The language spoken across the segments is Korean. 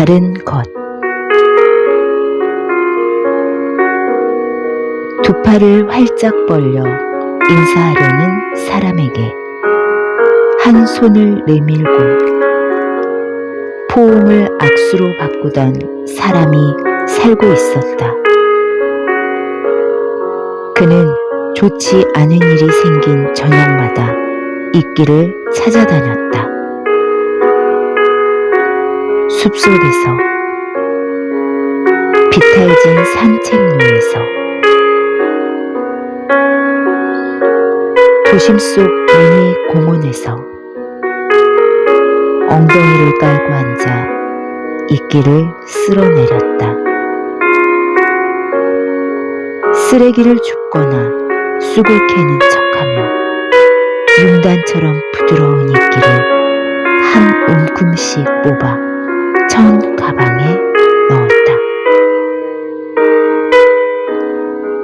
다른 것. 두 팔을 활짝 벌려 인사하려는 사람에게 한 손을 내밀고 포옹을 악수로 바꾸던 사람이 살고 있었다. 그는 좋지 않은 일이 생긴 저녁마다 있기를 찾아다녔다. 숲속에서 비탈진 산책로에서 도심 속 미니 공원에서 엉덩이를 깔고 앉아 있기를 쓸어내렸다. 쓰레기를 줍거나 쑥을 캐는 척하며 융단처럼 부드러운 이끼를 한 움큼씩 뽑아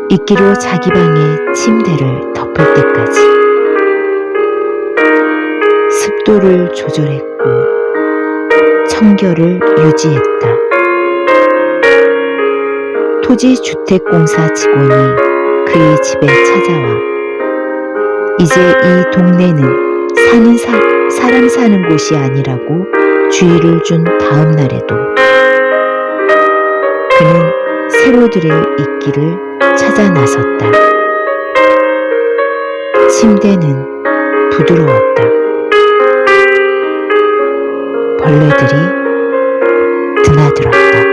이끼로 자기 방의 침대를 덮을 때까지 습도를 조절했고 청결을 유지했다. 토지주택공사 직원이 그의 집에 찾아와 이제 이 동네는 사는 사, 사람 사는 곳이 아니라고 주의를 준 다음 날에도 그는 새로 들일 이끼를 찾아 나섰다. 침대는 부드러웠다. 벌레들이 드나들었다.